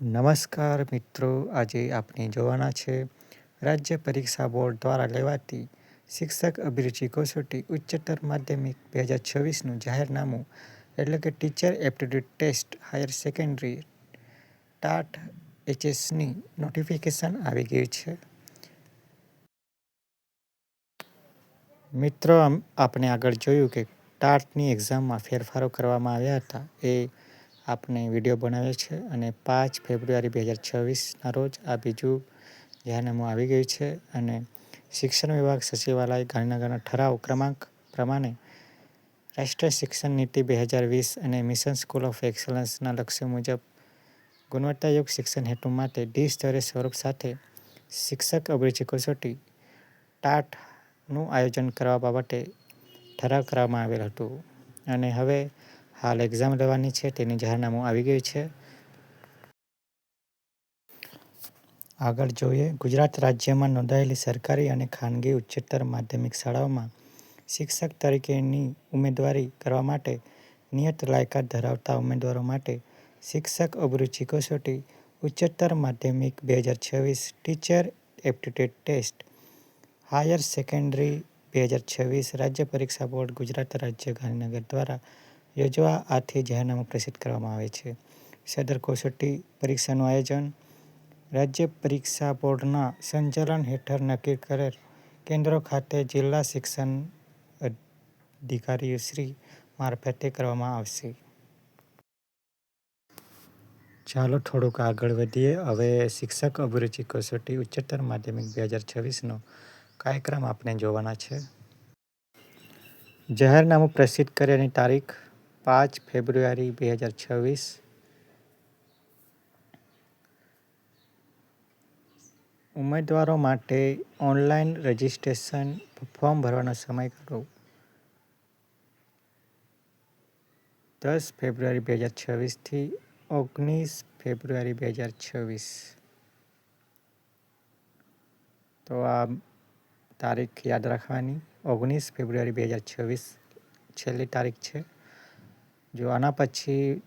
નમસ્કાર મિત્રો, આજે આપણે જોવાના છે રાજ્ય પરીક્ષા બોર્ડ દ્વારા લેવાતી શિક્ષક અભિરુચિ કસોટી ઉચ્ચતર માધ્યમિક બે હજાર છવ્વીસનું જાહેરનામું, એટલે કે teacher aptitude test higher secondary TAT એચએસની notification આવી ગયું છે. મિત્રો આપણે આગળ જોયું કે ટાટની એક્ઝામમાં ફેરફારો કરવામાં આવ્યા હતા એ આપણે વીડિયો બનાવ્યો છે અને પાંચ ફેબ્રુઆરી બે હજાર છવ્વીસના રોજ આ બીજું જાહેરનામું આવી ગયું છે અને શિક્ષણ વિભાગ સચિવાલય ગાંધીનગરના ઠરાવ ક્રમાંક પ્રમાણે રાષ્ટ્રીય શિક્ષણ નીતિ બે હજાર વીસ અને મિશન સ્કૂલ ઓફ એક્સલન્સના લક્ષ્ય મુજબ ગુણવત્તાયુક્ત શિક્ષણ હેતુ માટે ડી સ્તરે સ્વરૂપ સાથે શિક્ષક અભિરુચિ કસોટી ટાટનું આયોજન કરવા બાબતે ઠરાવ કરવામાં આવેલ હતું. અને હવે હાલ એક્ઝામ લેવાની છે, તેનું જાહેરનામું આવી ગયું છે. આગળ જોઈએ, ગુજરાત રાજ્યમાં નોંધાયેલી સરકારી અને ખાનગી ઉચ્ચતર માધ્યમિક શાળાઓમાં શિક્ષક તરીકેની ઉમેદવારી કરવા માટે નિયત લાયકાત ધરાવતા ઉમેદવારો માટે શિક્ષક અભિરુચિ કસોટી ઉચ્ચતર માધ્યમિક બે હજાર છવ્વીસ teacher aptitude test higher secondary બે હજાર છવ્વીસ રાજ્ય પરીક્ષા બોર્ડ ગુજરાત રાજ્ય ગાંધીનગર દ્વારા યોજવા આથી જાહેરનામું પ્રસિદ્ધ કરવામાં આવે છે. સદર કસોટી પરીક્ષાનું આયોજન રાજ્ય પરીક્ષા બોર્ડના સંચાલન હેઠળ નક્કી કરેલ કેન્દ્રો ખાતે જિલ્લા શિક્ષણ અધિકારીશ્રી મારફતે કરવામાં આવશે. ચાલો થોડુંક આગળ વધીએ હવે શિક્ષક અભિરુચિ કસોટી ઉચ્ચતર માધ્યમિક બે હજાર છવ્વીસનો કાર્યક્રમ આપણે જોવાના છે. જાહેરનામું પ્રસિદ્ધ કર્યાની તારીખ પાંચ ફેબ્રુઆરી બે હજાર છવ્વીસ. ઉમેદવારો માટે ઓનલાઈન રજિસ્ટ્રેશન ફોર્મ ભરવાનો સમય કરો દસ ફેબ્રુઆરી બે હજાર છવ્વીસથી ઓગણીસ ફેબ્રુઆરી બે હજાર છવ્વીસ. તો આ તારીખ યાદ રાખવાની ઓગણીસ ફેબ્રુઆરી બે હજાર છવ્વીસ છેલ્લી તારીખ છે. જો આના પછી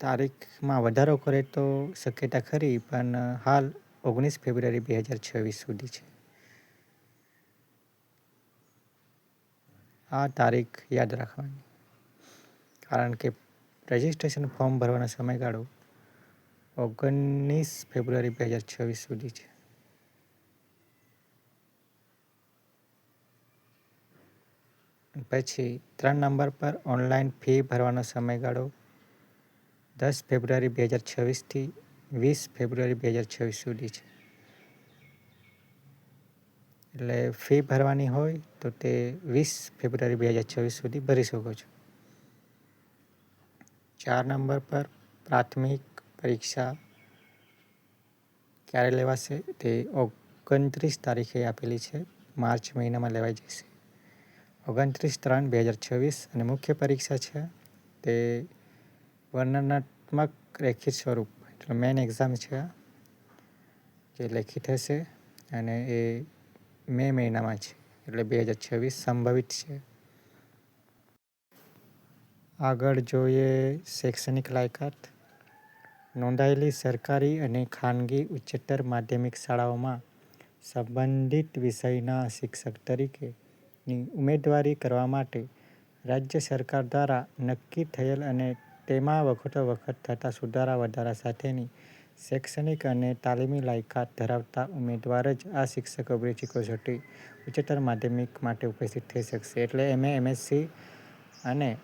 તારીખમાં વધારો કરે તો શક્યતા ખરી, પણ હાલ ઓગણીસ ફેબ્રુઆરી બે હજાર છવ્વીસ સુધી છે. આ તારીખ યાદ રાખવાની કારણ કે રજિસ્ટ્રેશન ફોર્મ ભરવાનો સમયગાળો ઓગણીસ ફેબ્રુઆરી બે હજાર છવ્વીસ સુધી છે. પછી ત્રણ નંબર પર ઓનલાઈન ફી ભરવાનો સમયગાળો દસ ફેબ્રુઆરી બે હજાર છવ્વીસથી વીસ ફેબ્રુઆરી બે હજાર છવ્વીસ સુધી છે. એટલે ફી ભરવાની હોય તો તે વીસ ફેબ્રુઆરી બે હજાર છવ્વીસ સુધી ભરી શકો છો. ચાર નંબર પર પ્રાથમિક પરીક્ષા ક્યારે લેવાશે તે ઓગણત્રીસ તારીખે આપેલી છે માર્ચ મહિનામાં લેવાઈ જશે. ઓગણત્રીસ ત્રણ બે હજાર છવ્વીસ અને મુખ્ય પરીક્ષા છે તે વર્ણનાત્મક લેખિત સ્વરૂપ, એટલે મેન એક્ઝામ છે જે લેખિત હશે અને એ મે મહિનામાં છે, એટલે બે હજાર છવ્વીસ સંભવિત છે. આગળ જોઈએ શૈક્ષણિક લાયકાત નોંધાયેલી સરકારી અને ખાનગી ઉચ્ચતર માધ્યમિક શાળાઓમાં સંબંધિત વિષયના શિક્ષક તરીકે ની ઉમેદવારી કરવા માટે રાજ્ય સરકાર દ્વારા નક્કી થયેલ અને તેમાં વખતોવખત થતા સુધારા વધારા સાથેની શૈક્ષણિક અને તાલીમી લાયકાત ધરાવતા ઉમેદવાર જ આ શિક્ષક અભિરુચિ કસોટી ઉચ્ચતર માધ્યમિક માટે ઉપસ્થિત થઈ શકશે. એટલે એમએ, એમએસસી અને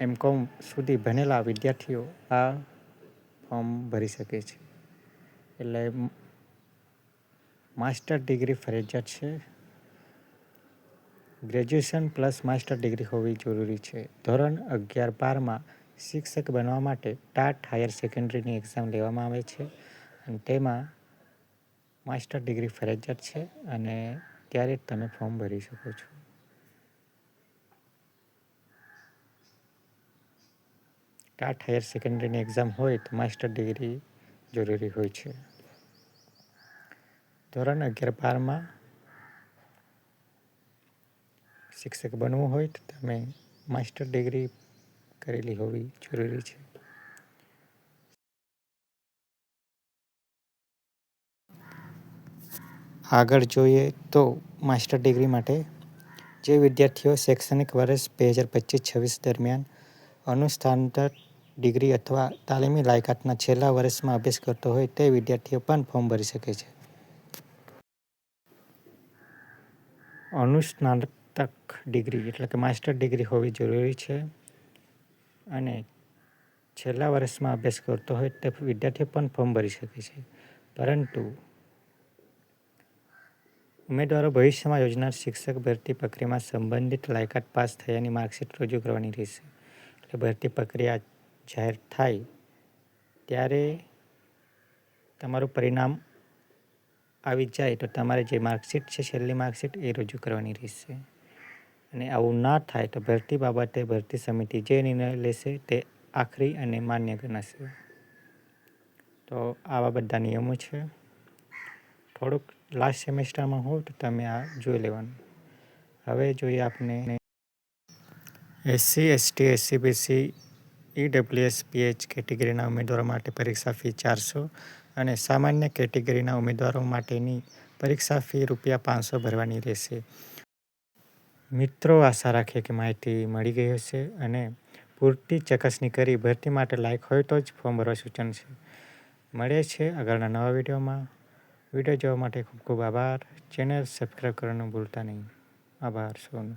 એમકોમ સુધી ભણેલા વિદ્યાર્થીઓ આ ફોર્મ ભરી શકે છે. એટલે માસ્ટર ડિગ્રી ફરજિયાત છે. ગ્રેજ્યુએશન પ્લસ માસ્ટર ડિગ્રી હોવી જરૂરી છે. ધોરણ અગિયાર બારમાં શિક્ષક બનવા માટે ટાટ હાયર સેકન્ડરીની એક્ઝામ લેવામાં આવે છે અને તેમાં માસ્ટર ડિગ્રી ફરજિયાત છે અને ત્યારે જ તમે ફોર્મ ભરી શકો છો. ટાટ હાયર સેકન્ડરીની એક્ઝામ હોય તો માસ્ટર ડિગ્રી જરૂરી હોય છે. ધોરણ અગિયાર બારમાં શિક્ષક બનવું હોય તો તમે માસ્ટર ડિગ્રી કરેલી હોવી જરૂરી છે. આગળ જોઈએ તો માસ્ટર ડિગ્રી માટે જે વિદ્યાર્થીઓ શૈક્ષણિક વર્ષ બે હજાર પચીસ છવ્વીસ દરમિયાન અનુસ્થાનતર ડિગ્રી અથવા તાલીમી લાયકાતના છેલ્લા વર્ષમાં અભ્યાસ કરતો હોય તે વિદ્યાર્થીઓ પણ ફોર્મ ભરી શકે છે. અનુસ્નાતક ડિગ્રી, એટલે કે માસ્ટર ડિગ્રી હોવી જરૂરી છે અને છેલ્લા વર્ષમાં અભ્યાસ કરતો હોય તે વિદ્યાર્થીઓ પણ ફોર્મ ભરી શકે છે. પરંતુ ઉમેદવારો ભવિષ્યમાં યોજનાર શિક્ષક ભરતી પ્રક્રિયામાં સંબંધિત લાયકાત પાસ થયાની માર્કશીટ રજૂ કરવાની રહેશે. એટલે ભરતી પ્રક્રિયા જાહેર થાય ત્યારે તમારું પરિણામ આવી જાય તો તમારે જે માર્કશીટ છે, છેલ્લી માર્કશીટ એ રજૂ કરવાની રહેશે. અને આવું ના થાય તો ભરતી બાબતે ભરતી સમિતિ જે નિર્ણય લેશે તે આખરી અને માન્ય ગણાશે. તો આવા બધા નિયમો છે. થોડુંક લાસ્ટ સેમેસ્ટરમાં હોવ તો તમે આ જોઈ લેવાનું. હવે જોઈએ આપને SC, ST, SCBC EWS, PH કેટેગરીના ઉમેદવારો માટે પરીક્ષા ફી ચારસો અને સામાન્ય કેટેગરીના ઉમેદવારો માટેની પરીક્ષા ફી રૂપિયા પાંચસો ભરવાની રહેશે. મિત્રો, આશા રાખીએ કે માહિતી મળી ગઈ હશે અને પૂરતી ચકાસણી કરી ભરતી માટે લાયક હોય તો જ ફોર્મ ભરવા સૂચન છે. મળે છે આગળના નવા વિડીયોમાં. વીડિયો જોવા માટે ખૂબ ખૂબ આભાર. ચેનલ સબસ્ક્રાઈબ કરવાનું ભૂલતા નહીં. આભાર સૌનો.